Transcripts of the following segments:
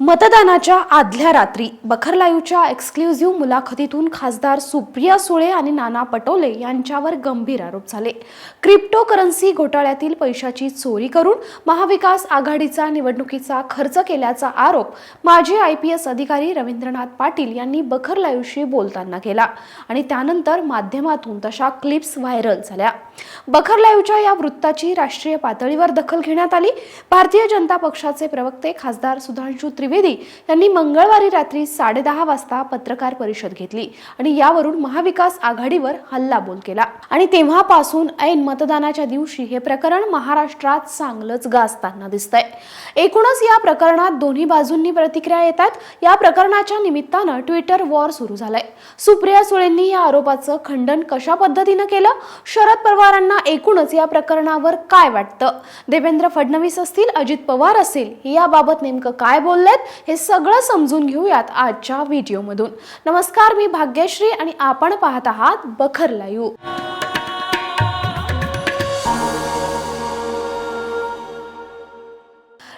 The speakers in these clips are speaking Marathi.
मतदानाच्या आदल्या रात्री बखर लाईव्हच्या एक्सक्लुझिव्ह मुलाखतीतून खासदार सुप्रिया सुळे आणि नाना पटोले यांच्यावर गंभीर आरोप झाले. क्रिप्टो करन्सी घोटाळ्यातील पैशाची चोरी करून महाविकास आघाडीचा निवडणुकीचा खर्च केल्याचा आरोप माजी आय पी एस अधिकारी रवींद्रनाथ पाटील यांनी बखर लाईव्हशी बोलताना केला आणि त्यानंतर माध्यमातून तशा क्लिप्स व्हायरल झाल्या. बखर लाईव्हच्या या वृत्ताची राष्ट्रीय पातळीवर दखल घेण्यात आली. भारतीय जनता पक्षाचे प्रवक्ते खासदार सुधांशू त्रिवेदी यांनी मंगळवारी रात्री साडेदहा वाजता पत्रकार परिषद घेतली आणि यावरून महाविकास आघाडीवर हल्लाबोल केला. आणि तेव्हापासून ऐन मतदानाच्या दिवशी हे प्रकरण महाराष्ट्रात चांगलंच गाजताना दिसतंय. एकूणच या प्रकरणात दोन्ही बाजूंनी प्रतिक्रिया येतात या प्रकरणाच्या निमित्तानं ट्विटर वॉर सुरू झालाय. सुप्रिया सुळेंनी या आरोपाचं खंडन कशा पद्धतीनं केलं? शरद पवार पवारांना एकूणच या प्रकरणावर काय वाटतं? देवेंद्र फडणवीस असतील अजित पवार असतील याबाबत नेमकं काय बोललेत? हे सगळं समजून घेऊयात आजच्या व्हिडिओमधून. नमस्कार मी भाग्यश्री आणि आपण पाहत आहात बखर लाईव्ह.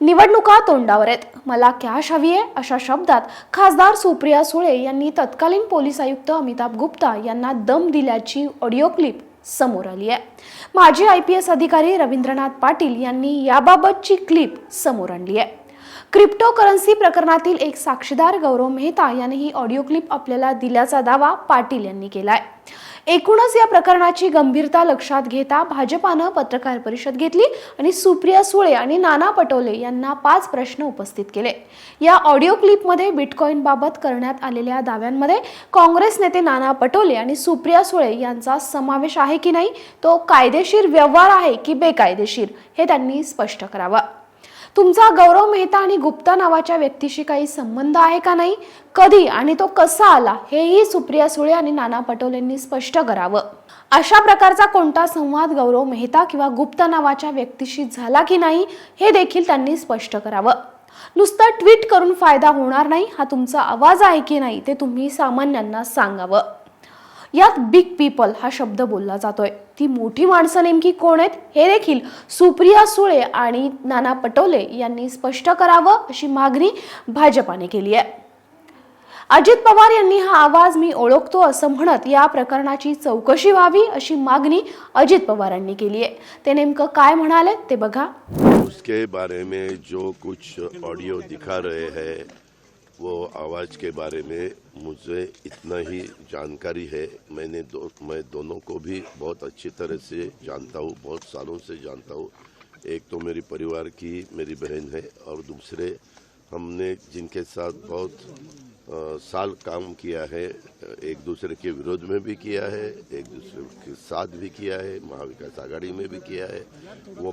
निवडणुका तोंडावर आहेत. मला कॅश हवी आहे अशा शब्दात खासदार सुप्रिया सुळे यांनी तत्कालीन पोलीस आयुक्त अमिताभ गुप्ता यांना दम दिल्याची ऑडिओ क्लिप. समोर आली आहे. माजी आय पी एस अधिकारी रवींद्रनाथ पाटील यांनी याबाबतची क्लिप समोर आणली आहे. क्रिप्टो करन्सी प्रकरणातील एक साक्षीदार गौरव मेहता याने ही ऑडिओ क्लिप आपल्याला दिल्याचा दावा पाटील यांनी केला आहे एकूणच या प्रकरणाची गंभीरता लक्षात घेता भाजपानं पत्रकार परिषद घेतली आणि सुप्रिया सुळे आणि नाना पटोले यांना पाच प्रश्न उपस्थित केले. या ऑडिओ क्लिपमध्ये बिटकॉईन बाबत करण्यात आलेल्या दाव्यांमध्ये काँग्रेस नेते नाना पटोले आणि सुप्रिया सुळे यांचा समावेश आहे की नाही तो कायदेशीर व्यवहार आहे की बेकायदेशीर हे त्यांनी स्पष्ट करावं. तुमचा गौरव मेहता आणि गुप्ता नावाच्या व्यक्तीशी काही संबंध आहे का नाही? कधी आणि तो कसा आला? हेही सुप्रिया सुळे आणि नाना पटोलेंनी स्पष्ट करावं. अशा प्रकारचा कोणता संवाद गौरव मेहता किंवा गुप्ता नावाच्या व्यक्तीशी झाला की नाही हे देखील त्यांनी स्पष्ट करावं. नुसतं ट्विट करून फायदा होणार नाही हा तुमचा आवाज आहे की नाही ते तुम्ही सामान्यांना सांगावं. यात बिग पीपल हा शब्द बोलला जातोय. ती मोठी माणसं नेमकी कोण आहेत? हे देखील सुप्रिया सुळे आणि नाना पटोले यांनी स्पष्ट करावं अशी मागणी भाजपाने केली आहे. अजित पवार यांनी हा आवाज मी ओळखतो असं म्हणत या प्रकरणाची चौकशी व्हावी अशी मागणी अजित पवारांनी केली आहे. ते नेमकं काय म्हणाले ते बघा. उसके बारे में जो कुछ ऑडियो दिखा रहे हैं वो आवाज़ के बारे में मुझे इतना ही जानकारी है। मैंने दो, मैं दोनों को भी बहुत अच्छी तरह से जानता हूँ, बहुत सालों से जानता हूँ। एक तो मेरी परिवार की मेरी बहन है और दूसरे हमने जिनके साथ बहुत अ, साल काम किया है एक दूसरे के विरोध में भी किया है एक दूसरे के साथ भी किया है महाविकास आघाड़ी में भी किया है। वो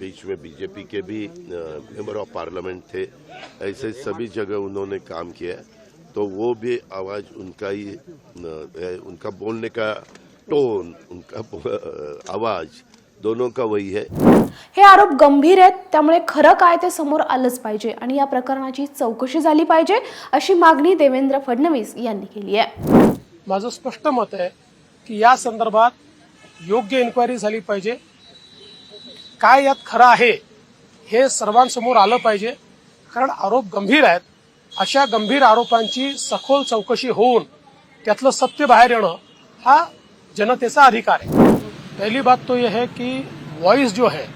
बीच में बीजेपी के भी मेंबर ऑफ़ पार्लियामेंट थे ऐसे सभी जगह उन्होंने काम किया। तो वो भी आवाज़ उनका ही है उनका बोलने का टोन उनका आवाज़ दोनों का वही है। हे आरोप गंभीर आहेत त्यामुळे खरं काय ते समोर आलंच पाहिजे आणि या प्रकरणाची चौकशी झाली पाहिजे अशी मागणी देवेंद्र फडणवीस यांनी केली आहे. माझं स्पष्ट मत आहे की या संदर्भात योग्य इन्क्वायरी झाली पाहिजे. काय यात खरं आहे हे सर्वांसमोर आलं पाहिजे. कारण आरोप गंभीर आहेत. अशा गंभीर आरोपांची सखोल चौकशी होऊन त्यातलं सत्य बाहेर येणं हा जनतेचा अधिकार है पहली बात तो यह है कि वॉइस जो है,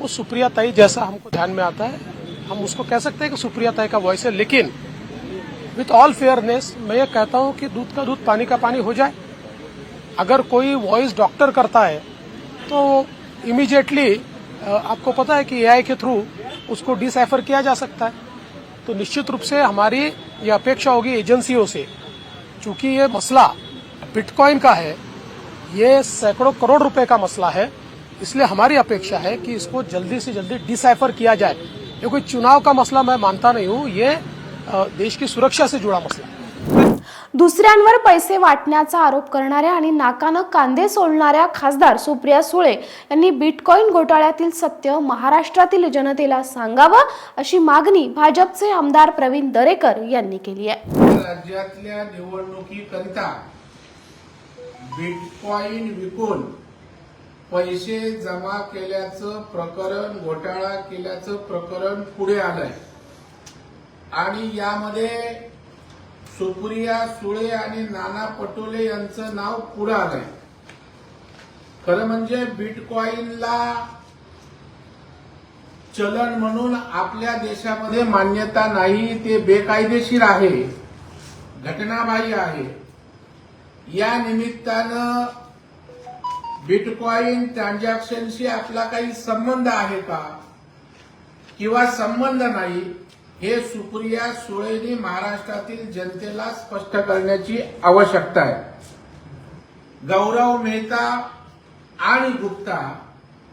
वो सुप्रिया ताई जैसा हमको ध्यान में आता है। हम उसको कह सकते हैं कि सुप्रिया ताई का वॉइस है, लेकिन विथ ऑल फेयरनेस मैं ये कहता हूँ कि दूध का दूध, पानी का पानी हो जाए। अगर कोई वॉइस डॉक्टर करता है तो इमीडिएटली आपको पता है कि एआई के थ्रू उसको डिसाइफर किया जा सकता है। तो निश्चित रूप से हमारी ये अपेक्षा होगी एजेंसियों से, चूँकि ये मसला बिटकॉइन का है ये सैकड़ों करोड़ रुपए का मसला है। इसलिए हमारी अपेक्षा है कि इसको जल्दी से जल्दी डिसाइफर किया जाए। ये कोई चुनाव का मसला मैं मानता नहीं हूँ। ये देश की सुरक्षा से जुड़ा मसला है। दुसऱ्यांवर पैसे वाटण्याचा आरोप करणाऱ्या आणि नाकानं कांदे सोडणाऱ्या खासदार सुप्रिया सुळे यांनी बिटकॉईन घोटाळ्यातील सत्य महाराष्ट्रातील जनतेला सांगावं अशी मागणी भाजपचे आमदार प्रवीण दरेकर यांनी केली आहे. राज्यातल्या निवडणुकीकरिता बिटकॉईन विकून पैसे जमा केल्याचं प्रकरण घोटाळा केल्याचं प्रकरण पुढे आलंय. आणि यामध्ये सुप्रिया सुळे आणि नाना पटोले यांचं नाव पुढे आलंय. खरं म्हणजे बिटकॉईनला चलन म्हणून आपल्या देशामध्ये मान्यता नाही ते बेकायदेशीर आहे. घटनाबाह्य आहे. या निमित्तानं बिटकॉईन ट्रान्झॅक्शनशी आपला काही संबंध आहे का? किंवा संबंध नाही हे सुप्रिया सुळेने महाराष्ट्रातील जनतेला स्पष्ट करण्याची आवश्यकता आहे. गौरव मेहता आणि गुप्ता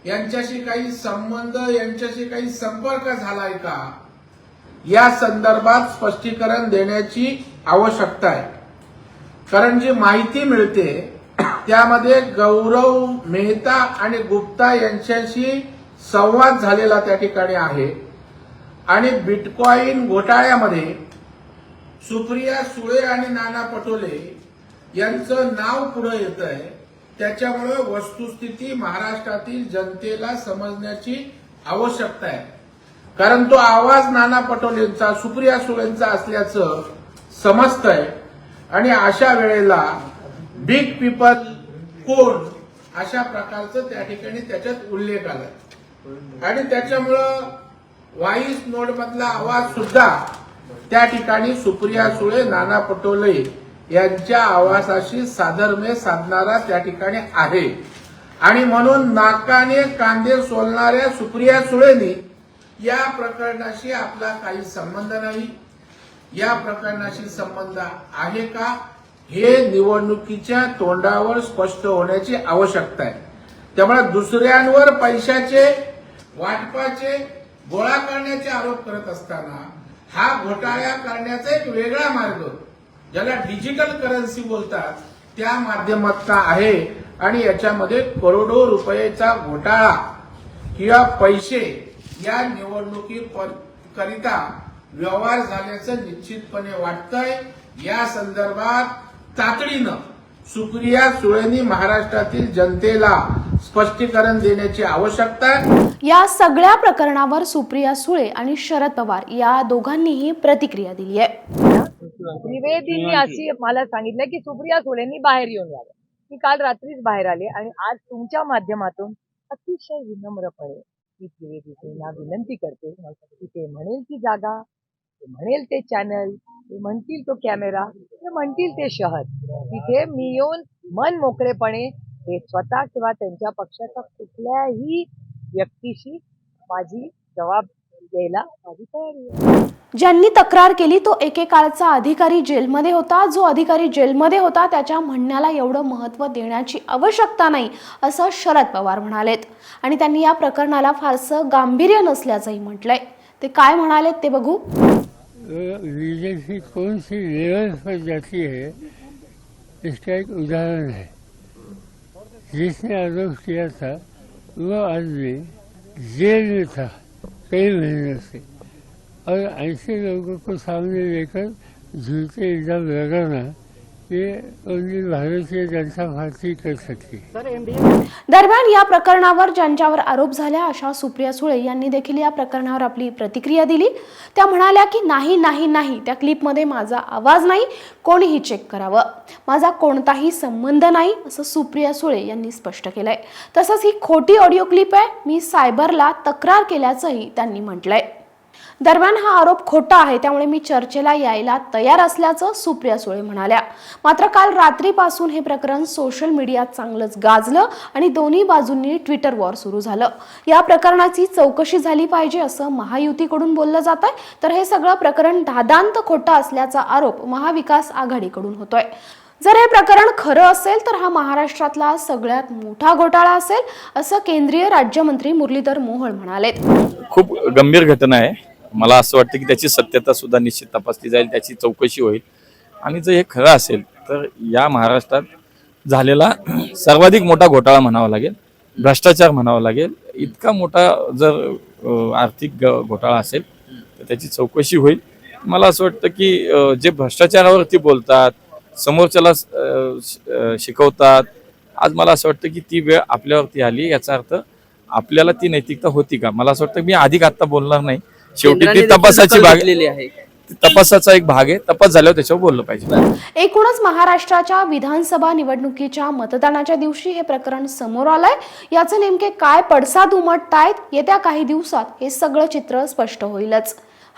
यांच्याशी काही संबंध यांच्याशी काही संपर्क झालाय का? या संदर्भात स्पष्टीकरण देण्याची आवश्यकता आहे. कारण जी माहिती मिळते त्यामध्ये गौरव मेहता आणि गुप्ता यांच्याशी संवाद झालेला त्या ठिकाणी आहे. आणि बिटकॉईन घोटाळ्यामध्ये सुप्रिया सुळे आणि नाना पटोले यांचं नाव पुढे येत आहे त्याच्यामुळे वस्तुस्थिती महाराष्ट्रातील जनतेला समजण्याची आवश्यकता आहे. कारण तो आवाज नाना पटोलेंचा सुप्रिया सुळेंचा असल्याचं समजतंय. आणि अशा वेळेला बिग पीपल कोण अशा प्रकारचं त्या ठिकाणी त्याच्यात उल्लेख आलाय आणि त्याच्यामुळं व्हॉइस नोट मधला आवाज सुद्धा त्या ठिकाणी सुप्रिया सुळे नाना पटोले यांच्या आवाजाशी साधर्म्य साधणारा त्या ठिकाणी आहे. आणि म्हणून नाकाने कांदे सोलणाऱ्या सुप्रिया सुळेनी या प्रकरणाशी आपला काही संबंध नाही. या प्रकरणाशी संबंध आहे का? हे निवडणुकीच्या तोंडावर स्पष्ट होण्याची आवश्यकता आहे. त्यामुळे दुसऱ्यांवर पैशाचे वाटपाचे गोळा करण्याचे आरोप करत असताना हा घोटाळा करण्याचा एक वेगळा मार्ग ज्याला डिजिटल करन्सी बोलतात त्या माध्यमातला आहे. आणि याच्यामध्ये करोडो रुपयेचा घोटाळा किंवा पैसे या निवडणुकी करिता व्यवहार झाल्याचं निश्चितपणे वाटतंय. या संदर्भात तातडीनं सुप्रिया सुळेंनी महाराष्ट्रातील जनतेला स्पष्टीकरण देण्याची आवश्यकता आहे. या सगळ्या प्रकरणावर सुप्रिया सुळे आणि शरद पवार या दोघांनीही प्रतिक्रिया दिली आहे. त्रिवेदींनी अशी मला सांगितलं की सुप्रिया सुळेंनी बाहेर येऊन यावं. मी काल रात्रीच बाहेर आले आणि आज तुमच्या माध्यमातून अतिशय विनम्रपणे मी त्रिवेदींना विनंती करते. की ते म्हणेल ती जागा म्हणेल ते चॅनल म्हणतील तो कॅमेरा म्हणतील ते शहर. तिथे मी येऊन मन मोकळेपणे हे स्वतः किंवा त्यांच्या पक्षाच्या कुठल्याही व्यक्तीशी माझी जबाब द्यायला माझी तयारी ज्यांनी तक्रार केली तो एकेकाळचा अधिकारी जेलमध्ये होता. जो अधिकारी जेलमध्ये होता त्याच्या म्हणण्याला एवढं महत्त्व देण्याची आवश्यकता नाही असं शरद पवार म्हणालेत. आणि त्यांनी या प्रकरणाला फारसं गांभीर्य नसल्याचंही म्हटलंय. ते काय म्हणालेत ते बघू. लीडरशिप कौन सी लेवल पर जाती है? इसका एक उदाहरण है। जिसने आरोप किया था वो आदमी जेल में था कई महीनों से और ऐसे लोगों को सामने लेकर झूठे इल्ज़ाम लगाना भारतीय जनता पार्टी दरम्यान या प्रकरणावर ज्यांच्यावर आरोप झाल्या अशा सुप्रिया सुळे यांनी देखील या प्रकरणावर आपली प्रतिक्रिया दिली. त्या म्हणाल्या की नाही नाही नाही त्या क्लिपमध्ये माझा आवाज नाही कोणीही चेक करावं. माझा कोणताही संबंध नाही असं सुप्रिया सुळे यांनी स्पष्ट केलंय. तसंच ही खोटी ऑडिओ क्लिप आहे मी सायबरला तक्रार केल्याचंही त्यांनी म्हटलंय. दरम्यान हा आरोप खोटा आहे त्यामुळे मी चर्चेला यायला तयार असल्याचं सुप्रिया सुळे म्हणाल्या. मात्र काल रात्रीपासून हे प्रकरण सोशल मीडियात चांगलंच गाजलं आणि दोन्ही बाजूंनी ट्विटर वॉर सुरू झालं. या प्रकरणाची चौकशी झाली पाहिजे असं महायुतीकडून बोललं जात आहे तर हे सगळं प्रकरण दादांत खोटं असल्याचा आरोप महाविकास आघाडीकडून होतोय. जर हे प्रकरण खरं असेल तर हा महाराष्ट्रातला सगळ्यात मोठा घोटाळा असेल असं केंद्रीय राज्यमंत्री मुरलीधर मोहोळ म्हणाले. खूप गंभीर घटना आहे. मला असं वाटतं की त्याची सत्यता सुद्धा निश्चित तपासली जाईल त्याची चौकशी होईल. आणि जर हे खरं असेल तर या महाराष्ट्रात झालेला सर्वाधिक मोठा घोटाळा म्हणावा लागेल भ्रष्टाचार म्हणावा लागेल. इतका मोठा जर आर्थिक ग- घोटाळा असेल तर त्याची चौकशी होईल. मला असं वाटतं की जे भ्रष्टाचारावरती बोलतात समोरच्याला शिकवतात. आज मला असं वाटतं की ती वेळ आपल्यावरती आली याचा अर्थ आपल्याला ती नैतिकता होती का? मला असं वाटतं मी अधिक आता बोलणार नाही. शेवटी ती तपासाची घेतलेली आहे. तपासाचा एक भाग आहे. तपास झाल्यावर त्याच्यावर बोललं पाहिजे. एकूणच महाराष्ट्राच्या विधानसभा निवडणुकीच्या मतदानाच्या दिवशी हे प्रकरण समोर आलंय. याचे नेमके काय पडसाद उमटतायत? येत्या काही दिवसात हे सगळं चित्र स्पष्ट होईलच.